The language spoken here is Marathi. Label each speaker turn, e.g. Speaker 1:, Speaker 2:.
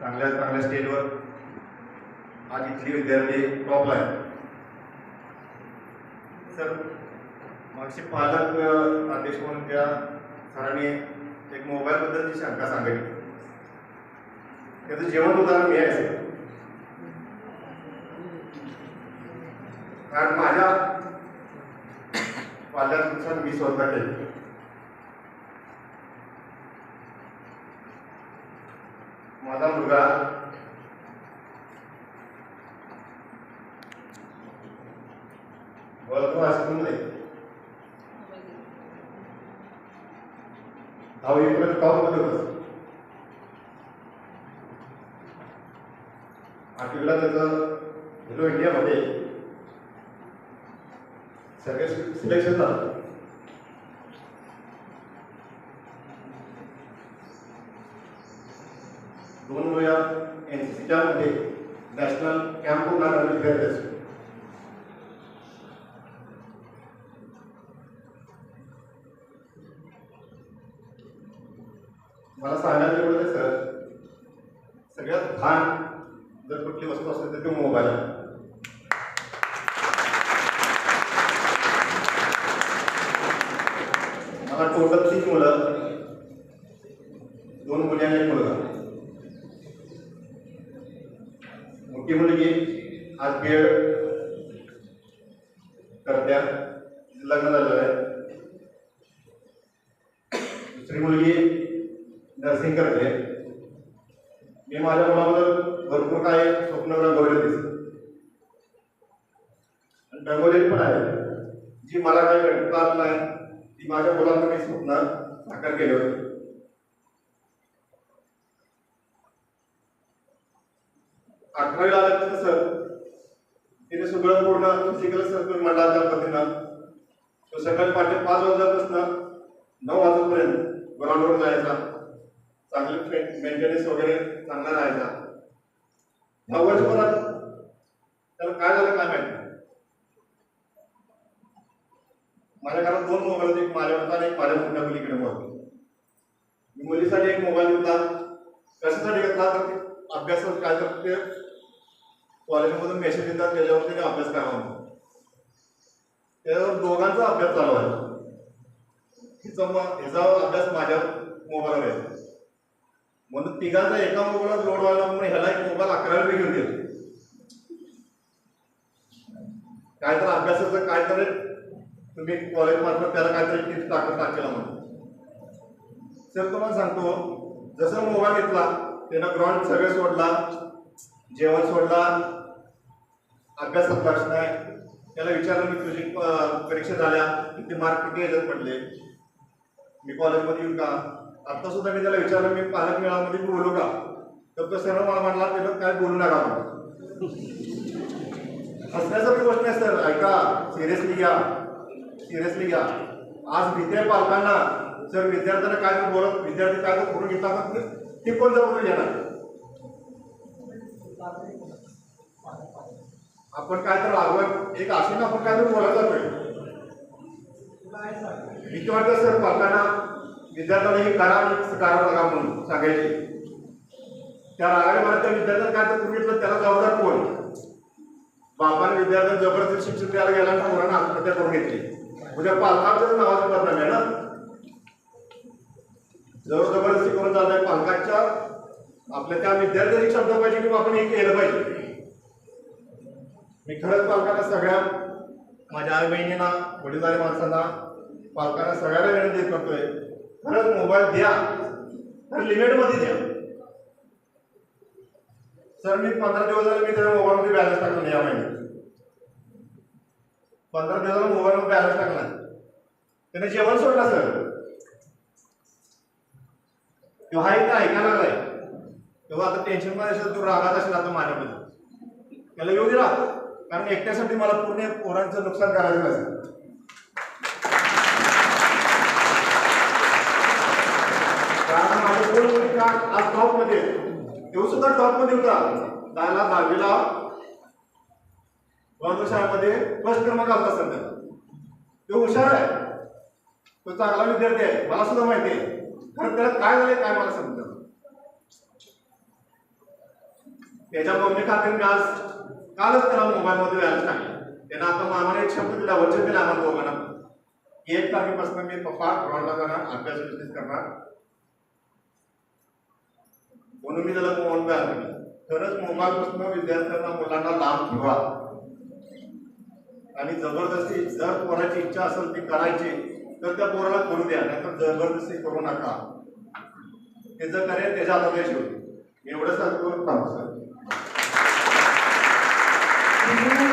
Speaker 1: चांगल्या चांगल्या स्टेजवर आज इथली विद्यार्थी टॉपला आहे सर मागचे पालक आदेश अध्यक्ष म्हणून त्या सरांनी एक मोबाईलबद्दलची शंका सांगितली. त्याचं जेवण उदाहरण मी आहे सर कारण माझ्या पाल्याचं मी स्वतः केलं माझा मुलगा चांगलं वळतो हायस्कूलमध्ये दहावीपर्यंत टॉपमध्ये होतं आठवीला त्याचं हिरो इंडियामध्ये सगळे सिलेक्शन झालं. दोन वेळा एन सी सीच्या मध्ये नॅशनल कॅम्प होणार विद्यार्थी असतो मला सांगायला एवढं सर. सगळ्यात घाण जर कुठली वस्तू असेल तर तो मोबाईल मला टोटल तीन मुलं दोन मुली आणि एक मुलगा. मोठी मुलगी आज बी एड करत्या लग्न झालेलं आहे. दुसरी मुलगी नर्सिंग करते मी माझ्या मुलाबद्दल भरपूर काही स्वप्न रंगवले दिसत. रंगवलेली पण आहे. जी मला काही घडता आलं नाही ती माझ्या मुलांना मी स्वप्न साकार केले होते. अकरावीला आल्यानंतर सर. तिने सगळं पूर्ण फिजिकल सर्कल मंडळाच्या पद्धतीनं तो सकाळी पाठी पाच वाजल्यापासून नऊ वाजेपर्यंत ग्राउंडवर जायचा. चांगली मेंटेनन्स वगैरे चांगला राहायचा. नऊ परत त्याला काय झालं काय माहिती माझ्या घरात दोन मोबाईल होते एक माझ्या होता आणि एक माझ्या मोठ्या मुलीकडे मोबाईल मी मुलीसाठी एक मोबाईल घेतला. कशासाठी घेतला? तर ते काय तर ते कॉलेजमधून मेसेज येतात त्याच्यावर त्याने अभ्यास करावा म्हणतो त्याच्यावर दोघांचा अभ्यास चालू आहे. हिचा हिचा ह्याचा अभ्यास माझ्या मोबाईलवर आहे. म्हणून तिघांचा एका मोबाईलात लोड व्हायला म्हणून ह्याला एक मोबाईल अकरा रुपये घेऊन दिला काय तर अभ्यासाचं काय तर तुम्ही कॉलेज मार्फत त्याला काहीतरी टिप्स टाकत टाकेला म्हणून. सर तुम्हाला सांगतो जसं मोबाईल घेतला त्यानं ग्राउंड सगळं सोडला जेवण सोडला अभ्यासात लक्ष नाही. त्याला विचारलं मी तुझी परीक्षा झाल्या किती मार्क किती याच्यात पडले? मी कॉलेजमध्ये येऊ का? आता सुद्धा मी त्याला विचारलं मी पालक मेळामध्ये बोलू का? तर तो सरळ मला म्हटला त्याला काय बोलू नका हसण्याचं हसण्यासारखी गोष्ट नाही सर. ऐका सिरियसली घ्या. सिरियसली घ्या. आज विद्या पालकांना जर विद्यार्थ्यांना काय तर बोलत विद्यार्थी काय तर करून घेतात ते कोण जबाबदारी घेणार? आपण काय तर लागवड एक आशेनं आपण काय तर बोलत जातोय. भीती वाटत सर पालकांना विद्यार्थ्यांना हे करा आणि बघा म्हणून सांगायचे. त्या रागाने मला त्या विद्यार्थ्यांना काय तर घेतलं त्याला जबाबदार कोण? बापाने विद्यार्थ्यांना जबरदस्ती शिक्षण द्यायला गेला आणि मुलांना आत्महत्या करून घेतली. उद्या पालकांच्याच नावाचं बदनाम आहे ना? जवळ जबरदस्ती करून चाललंय पालकांच्या आपल्या त्या विद्यार्थ्यांनी शब्द पाहिजे किंवा आपण हे केलं पाहिजे. मी खरंच पालकांना सगळ्या माझ्या आई बहिणींना वडीलधारी माणसांना पालकांना सगळ्यांना विनंती करतोय खरंच मोबाईल द्या. तर लिमिटमध्ये द्या. सर मी पंधरा दिवस झाले मी त्याच्या मोबाईलमध्ये बॅलन्स टाकला या महिन्यात. पंधरा दिवस झाला मोबाईलवर बॅलन्स टाकला त्याने जेवण सोडला सर. तो हा इथं ऐकायला लागलाय. तेव्हा आता टेन्शनमध्ये असेल तो रागात असेल आता माझ्यामध्ये. त्याला येऊ दिला कारण एकट्यासाठी मला पूर्ण पोरांचं नुकसान करायचं नसेल कारण माझे आज टॉपमध्ये? तो सुद्धा टॉपमध्ये होता. दहाला दहावीला बंद शाळेमध्ये फर्स्ट क्रमांक आला सध्या. तो हुशार आहे. तो चांगला विद्यार्थी आहे. मला सुद्धा माहिती आहे. खरं त्याला काय झालंय काय मला समजा त्याच्या मम्मी खात्री मी आज कालच त्याला मोबाईलमध्ये व्याज सांगितलं त्यानं आता मामाने एक शब्द दिला वचन दिला आम्हाला दोघांना. एक तारखेपासून मी पप्पा ग्राउंडला जाणार अभ्यास करणार. म्हणून मी त्याला फोन व्याज खरंच मोबाईलपासून विद्यार्थ्यांना मुलांना लांब ठेवा आणि जबरदस्ती जर पोराची इच्छा असेल ती करायची तर त्या पोराला करू द्या. नाहीतर जबरदस्ती करू नका. त्याचं कार्य त्याच्या हातात शेवटी एवढं सांगतो थांबतो सर